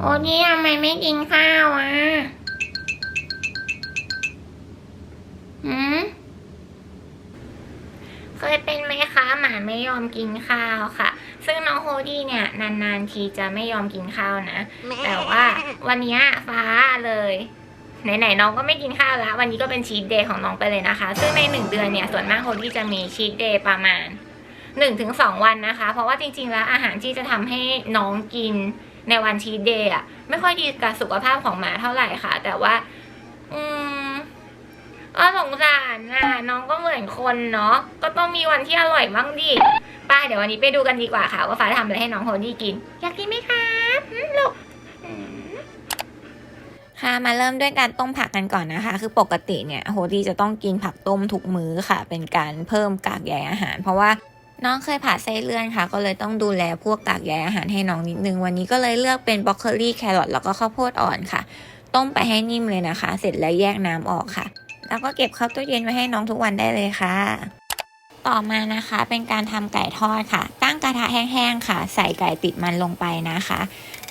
โอ้นี่ทำไมไม่กินข้าวอะหืมเคยเป็นไหมคะหมาไม่ยอมกินข้าวค่ะ ซึ่งน้องโฮดี้เนี่ย นานๆทีจะไม่ยอมกินข้าวนะ แต่ว่าวันเนี้ยฟ้าเลยไหนๆน้องก็ไม่กินข้าวแล้ว วันนี้ก็เป็นชีทเดย์ของน้องไปเลยนะคะ ซึ่งในหนึ่งเดือนเนี่ยส่วนมากโฮดี้จะมีชีทเดย์ประมาณหนึ่งถึงสองวันนะคะ เพราะว่าจริงๆแล้วอาหารที่จะทำให้น้องกิน ในวันชีทเดย์อะไม่ค่อยดีกับสุขภาพของหมาเท่าไหร่ค่ะ แต่ว่า อืมเอสงสารน่ะน้องก็เหมือนคนเนาะก็ต้องมีวันที่อร่อยบ้างดิไป้าเดี๋ยววันนี้ไปดูกันดีกว่าค่ะ ว่าฟ้าทำอะไรให้น้องโฮดี้กิน อยากกินไหมครับอืมลูกค่ะมาเริ่มด้วยการต้มผักกันก่อนนะคะ คือปกติเนี่ยโฮดี้จะต้องกินผักต้มทุกมื้อค่ะ เป็นการเพิ่มกากใยอาหาร เพราะว่า น้องเคยผ่าไส้เลื่อนค่ะ ก็เลยต้องดูแลพวกกากใยอาหารให้น้องนิดนึง วันนี้ก็เลยเลือกเป็นบรอกโคลีแครอทแล้วก็ข้าวโพดอ่อนค่ะ ต้มไปให้นิ่มเลยนะคะ เสร็จแล้วแยกน้ำออกค่ะ แล้วก็เก็บเข้าตู้เย็นไว้ให้น้องทุกวันได้เลยค่ะ ต่อมานะคะเป็นการทำไก่ทอดค่ะ ตั้งกระทะแห้งๆค่ะ ใส่ไก่ติดมันลงไปนะคะ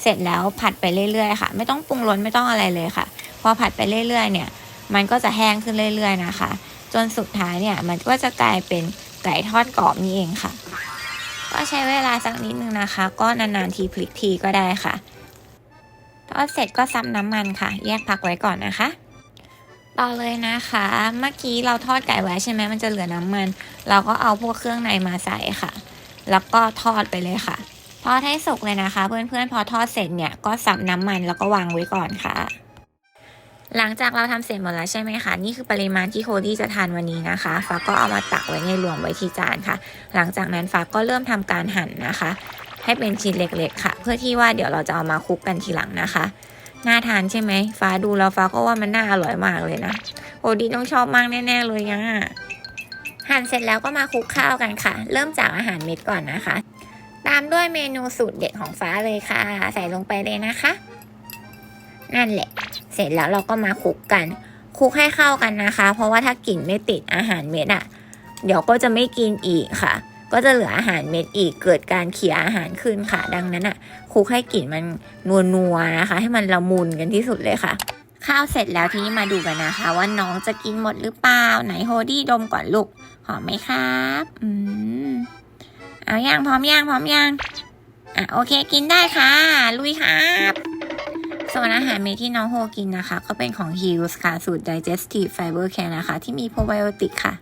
เสร็จแล้วผัดไปเรื่อยๆค่ะ ไม่ต้องปรุงรสไม่ต้องอะไรเลยค่ะ พอผัดไปเรื่อยๆเนี่ย มันก็จะแห้งขึ้นเรื่อย ๆนะคะ จนสุดท้ายเนี่ยมันก็จะกลายเป็น ไก่ทอดกรอบนี่เองค่ะ ก็ใช้เวลาสักนิดนึงนะคะ ก็นานๆทีพลิกทีก็ได้ค่ะ ทอดเสร็จก็ซับน้ำมันค่ะ แยกพักไว้ก่อนนะคะต่อเลยนะคะ เมื่อกี้เราทอดไก่ไว้ใช่ไหมมันจะเหลือน้ำมัน เราก็เอาพวกเครื่องในมาใส่ค่ะ แล้วก็ทอดไปเลยค่ะทอดให้สุกเลยนะคะ เพื่อนๆพอทอดเสร็จเนี่ยก็สับน้ำมันแล้วก็วางไว้ก่อนค่ะ หลังจากเราทำเสร็จหมดแล้วใช่ไหมคะ นี่คือปริมาณที่โคดี้จะทานวันนี้นะคะ ฟ้าก็เอามาตักไว้ในรวมไว้ที่จานค่ะ หลังจากนั้นฟ้าก็เริ่มทำการหั่นนะคะ ให้เป็นชิ้นเล็กๆค่ะ เพื่อที่ว่าเดี๋ยวเราจะเอามาคลุกกันทีหลังนะคะน่าทานใช่ไหม ฟ้าดูแล้วฟ้าก็ว่ามันน่าอร่อยมากเลยนะโคดี้ต้องชอบมากแน่ ๆ เลยยังอะหั่นเสร็จแล้วก็มาคลุกข้าวกันค่ะ เริ่มจากอาหารเม็ดก่อนนะคะ ตามด้วยเมนูสูตรเด็ดของฟ้าเลยค่ะ ใส่ลงไปเลยนะคะ นั่นแหละ เสร็จแล้วเราก็มาคลุกกันคลุกให้เข้ากันนะคะ เพราะว่าถ้ากลิ่นไม่ติดอาหารเม็ดอะ่ะ เดี๋ยวก็จะไม่กินอีกค่ะ ก็จะเหลืออาหารเม็ดอีกเกิดการเขี่ยอาหารขึ้นค่ะ ดังนั้นอะ่ะคลุกให้กลิ่นมันนัวๆนะคะ ให้มันละมุนกันที่สุดเลยค่ะ ข้าวเสร็จแล้วทีนี้มาดูกันนะคะ ว่าน้องจะกินหมดหรือเปล่าไหนโฮดี้ดมก่อนลูกหอมไหมครับอืมเอาย่างพร้อมย่างพร้อมย่างอะโอเคกินได้ค่ะ ลุยครับ ส่วนอาหารเมที่น้องโฮกินนะคะ ก็เป็นของ Hughes ค่ะ สูตร Digestive Fiber Care นะคะ ที่มีโปรไบโอติกค่ะ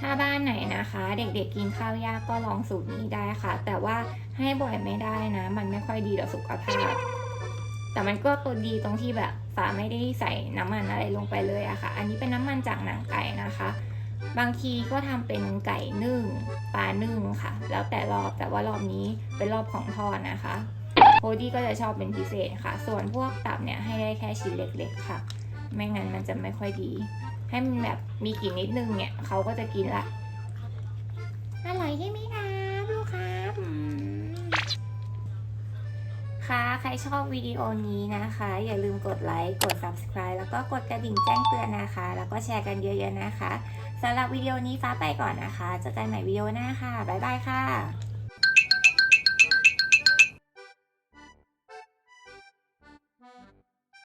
ถ้าบ้านไหนนะคะ เด็กๆกินข้าวยากก็ลองสูตรนี้ได้ค่ะ แต่ว่าให้บ่อยไม่ได้นะ มันไม่ค่อยดีต่อสุขภาพ แต่มันก็ตัวดีตรงที่แบบฝาไม่ได้ใส่น้ำมันอะไรลงไปเลยอะค่ะ อันนี้เป็นน้ำมันจากหนังไก่นะคะบางทีก็ทำเป็นไก่นึ่งปลานึ่งค่ะ แล้วแต่รอบแต่ว่ารอบนี้เป็นรอบของทอดนะคะ โคดี้ก็จะชอบเป็นพิเศษค่ะ ส่วนพวกตับเนี่ยให้ได้แค่ชิ้นเล็กๆค่ะ ไม่งั้นมันจะไม่ค่อยดี ให้มันแบบมีกลิ่นนิดนึงเนี่ยเขาก็จะกินละ อร่อยใช่ไหมครับลูกครับอืมค่ะ ใครชอบวิดีโอนี้นะคะ อย่าลืมกดไลค์ กด subscribe แล้วก็กดกระดิ่งแจ้งเตือนนะคะ แล้วก็แชร์กันเยอะๆนะคะสำหรับวิดีโอนี้ฟ้าไปก่อนนะคะเจอกันใหม่วิดีโอหน้าค่ะ บ๊ายบายค่ะ